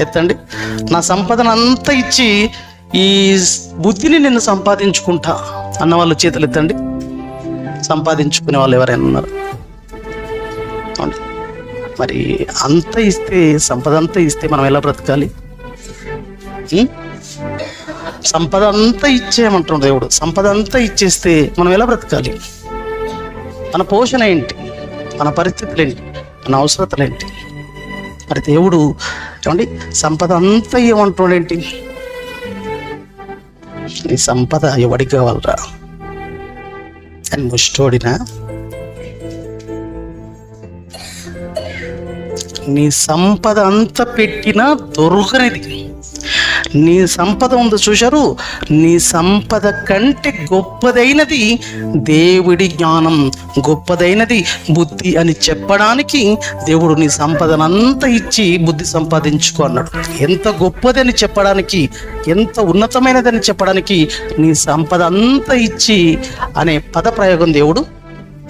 ఎత్తండి. నా సంపదను అంతా ఇచ్చి ఈ బుద్ధిని నిన్ను సంపాదించుకుంటా అన్న వాళ్ళు చేతులు ఎత్తండి. సంపాదించుకునే వాళ్ళు ఎవరైనా ఉన్నారు? మరి అంత ఇస్తే సంపద అంతా ఇస్తే మనం ఎలా బ్రతకాలి? సంపద అంతా ఇచ్చేయమంటున్నాడు దేవుడు. సంపద అంతా ఇచ్చేస్తే మనం ఎలా బ్రతకాలి? మన పోషణ ఏంటి? మన పరిస్థితులు ఏంటి? మన అవసరతలు ఏంటి? మరి దేవుడు ఏమండి? సంపద అంతా ఇవ్వమంటున్నాడు ఏంటి నీ సంపద ఎవడికి కావాలరా? అని ముష్టోడినా? నీ సంపద అంత పెట్టినా దొరకనిది. నీ సంపద ఉందో చూశారు? నీ సంపద కంటే గొప్పదైనది దేవుడి జ్ఞానం. గొప్పదైనది బుద్ధి అని చెప్పడానికి దేవుడు నీ సంపదనంతా ఇచ్చి బుద్ధి సంపాదించుకో అన్నాడు. ఎంత గొప్పదని చెప్పడానికి ఎంత ఉన్నతమైనదని చెప్పడానికి నీ సంపద అంతా ఇచ్చి అనే పద ప్రయోగం దేవుడు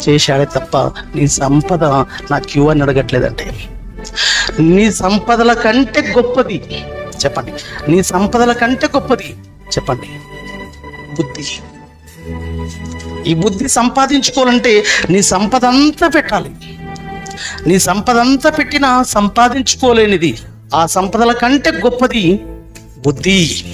చేశాడే తప్ప నీ సంపద నాకు ఇవ్వని అడగట్లేదంటే. నీ సంపదల కంటే గొప్పది చెప్పండి. నీ సంపదల కంటే గొప్పది. చెప్పండి. బుద్ధి. ఈ బుద్ధి సంపాదించుకోవాలంటే నీ సంపద అంతా పెట్టాలి. నీ సంపద అంతా పెట్టినా సంపాదించుకోలేనిది. ఆ సంపదల కంటే గొప్పది బుద్ధి.